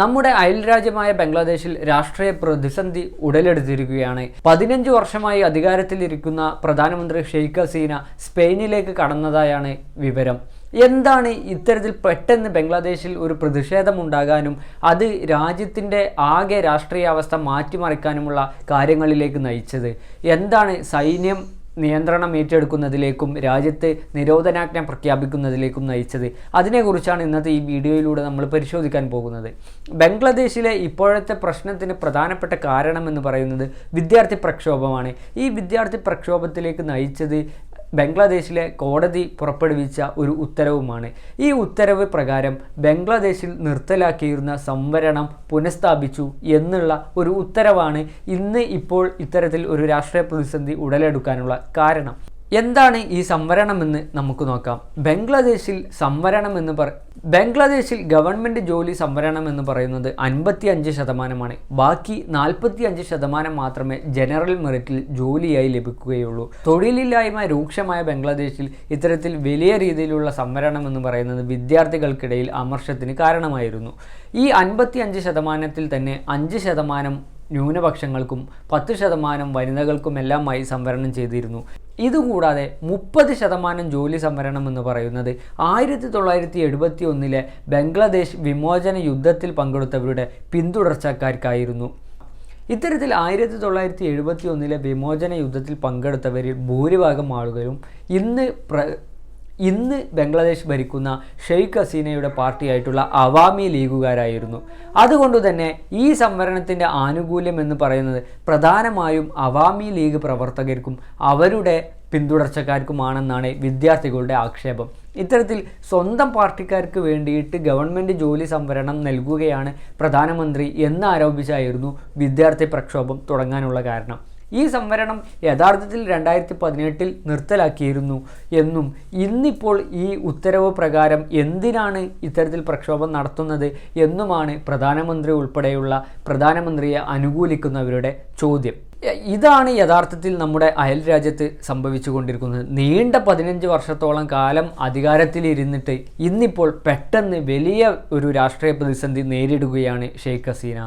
നമ്മുടെ അയൽരാജ്യമായ ബംഗ്ലാദേശിൽ രാഷ്ട്രീയ പ്രതിസന്ധി ഉടലെടുത്തിരിക്കുകയാണ്. പതിനഞ്ച് വർഷമായി അധികാരത്തിലിരിക്കുന്ന പ്രധാനമന്ത്രി ഷെയ്ഖ് ഹസീന സ്പെയിനിലേക്ക് കടന്നതായാണ് വിവരം. എന്താണ് ഇത്തരത്തിൽ പെട്ടെന്ന് ബംഗ്ലാദേശിൽ ഒരു പ്രതിഷേധമുണ്ടാകാനും അത് രാജ്യത്തിന്റെ ആകെ രാഷ്ട്രീയ അവസ്ഥ മാറ്റിമറിക്കാനുമുള്ള കാര്യങ്ങളിലേക്ക് നയിച്ചത്? എന്താണ് സൈന്യം നിയന്ത്രണം ഏറ്റെടുക്കുന്നതിലേക്കും രാജ്യത്ത് നിരോധനാജ്ഞ പ്രഖ്യാപിക്കുന്നതിലേക്കും നയിച്ചത്. അതിനെക്കുറിച്ചാണ് ഇന്നത്തെ ഈ വീഡിയോയിലൂടെ നമ്മൾ പരിശോധിക്കാൻ പോകുന്നത്. ബംഗ്ലാദേശിലെ ഇപ്പോഴത്തെ പ്രശ്നത്തിന് പ്രധാനപ്പെട്ട കാരണം എന്ന് പറയുന്നത് വിദ്യാർത്ഥി പ്രക്ഷോഭമാണ്. ഈ വിദ്യാർത്ഥി പ്രക്ഷോഭത്തിലേക്ക് നയിച്ചത് ബംഗ്ലാദേശിലെ കോടതി പുറപ്പെടുവിച്ച ഒരു ഉത്തരവുമാണ്. ഈ ഉത്തരവ് പ്രകാരം ബംഗ്ലാദേശിൽ നിർത്തലാക്കിയിരുന്ന സംവരണം പുനഃസ്ഥാപിച്ചു എന്നുള്ള ഒരു ഉത്തരവാണ് ഇന്ന് ഇപ്പോൾ ഇത്തരത്തിൽ ഒരു രാഷ്ട്രീയ പ്രതിസന്ധി ഉടലെടുക്കാനുള്ള കാരണം. എന്താണ് ഈ സംവരണമെന്ന് നമുക്ക് നോക്കാം. ബംഗ്ലാദേശിൽ സംവരണം എന്ന് പറ ബംഗ്ലാദേശിൽ ഗവൺമെന്റ് ജോലി സംവരണം എന്ന് പറയുന്നത് അൻപത്തി അഞ്ച് ശതമാനമാണ്. ബാക്കി നാൽപ്പത്തി അഞ്ച് ശതമാനം മാത്രമേ ജനറൽ മെറിറ്റിൽ ജോലിയായി ലഭിക്കുകയുള്ളൂ. തൊഴിലില്ലായ്മ രൂക്ഷമായ ബംഗ്ലാദേശിൽ ഇത്തരത്തിൽ വലിയ രീതിയിലുള്ള സംവരണം എന്ന് പറയുന്നത് വിദ്യാർത്ഥികൾക്കിടയിൽ അമർഷത്തിന് കാരണമായിരുന്നു. ഈ അൻപത്തി അഞ്ച് ശതമാനത്തിൽ തന്നെ അഞ്ച് ശതമാനം ന്യൂനപക്ഷങ്ങൾക്കും പത്ത് ശതമാനം വനിതകൾക്കുമെല്ലാമായി സംവരണം ചെയ്തിരുന്നു. ഇതുകൂടാതെ മുപ്പത് ശതമാനം ജോലി സംവരണം എന്ന് പറയുന്നത് ആയിരത്തി തൊള്ളായിരത്തി എഴുപത്തി ഒന്നിലെ ബംഗ്ലാദേശ് വിമോചന യുദ്ധത്തിൽ പങ്കെടുത്തവരുടെ പിന്തുടർച്ചക്കാർക്കായിരുന്നു. ഇത്തരത്തിൽ ആയിരത്തി തൊള്ളായിരത്തി എഴുപത്തി ഒന്നിലെ വിമോചന യുദ്ധത്തിൽ പങ്കെടുത്തവരിൽ ഭൂരിഭാഗം ആളുകളും ഇന്ന് പ്ര ഇന്ന് ബംഗ്ലാദേശ് ഭരിക്കുന്ന ഷെയ്ഖ് ഹസീനയുടെ പാർട്ടിയായിട്ടുള്ള അവാമി ലീഗുകാരായിരുന്നു. അതുകൊണ്ട് തന്നെ ഈ സംവരണത്തിന്റെ ആനുകൂല്യം എന്ന് പറയുന്നത് പ്രധാനമായും അവാമി ലീഗ് പ്രവർത്തകർക്കും അവരുടെ പിന്തുടർച്ചക്കാർക്കുമാണെന്നാണ് വിദ്യാർത്ഥികളുടെ ആക്ഷേപം. ഇത്തരത്തിൽ സ്വന്തം പാർട്ടിക്കാർക്ക് വേണ്ടിയിട്ട് ഗവൺമെന്റ് ജോലി സംവരണം നൽകുകയാണ് പ്രധാനമന്ത്രി എന്നാരോപിച്ചായിരുന്നു വിദ്യാർത്ഥി പ്രക്ഷോഭം തുടങ്ങാനുള്ള കാരണം. ഈ സംവരണം യഥാർത്ഥത്തിൽ രണ്ടായിരത്തി പതിനെട്ടിൽ നിർത്തലാക്കിയിരുന്നു എന്നും ഇന്നിപ്പോൾ ഈ ഉത്തരവ് പ്രകാരം എന്തിനാണ് ഇത്തരത്തിൽ പ്രക്ഷോഭം നടത്തുന്നത് എന്നുമാണ് പ്രധാനമന്ത്രി ഉൾപ്പെടെയുള്ള പ്രധാനമന്ത്രിയെ അനുകൂലിക്കുന്നവരുടെ ചോദ്യം. ഇതാണ് യഥാർത്ഥത്തിൽ നമ്മുടെ അയൽ രാജ്യത്ത് സംഭവിച്ചുകൊണ്ടിരിക്കുന്നത്. നീണ്ട പതിനഞ്ച് വർഷത്തോളം കാലം അധികാരത്തിലിരുന്നിട്ട് ഇന്നിപ്പോൾ പെട്ടെന്ന് വലിയ ഒരു രാഷ്ട്രീയ പ്രതിസന്ധി നേരിടുകയാണ് ഷെയ്ഖ് ഹസീന.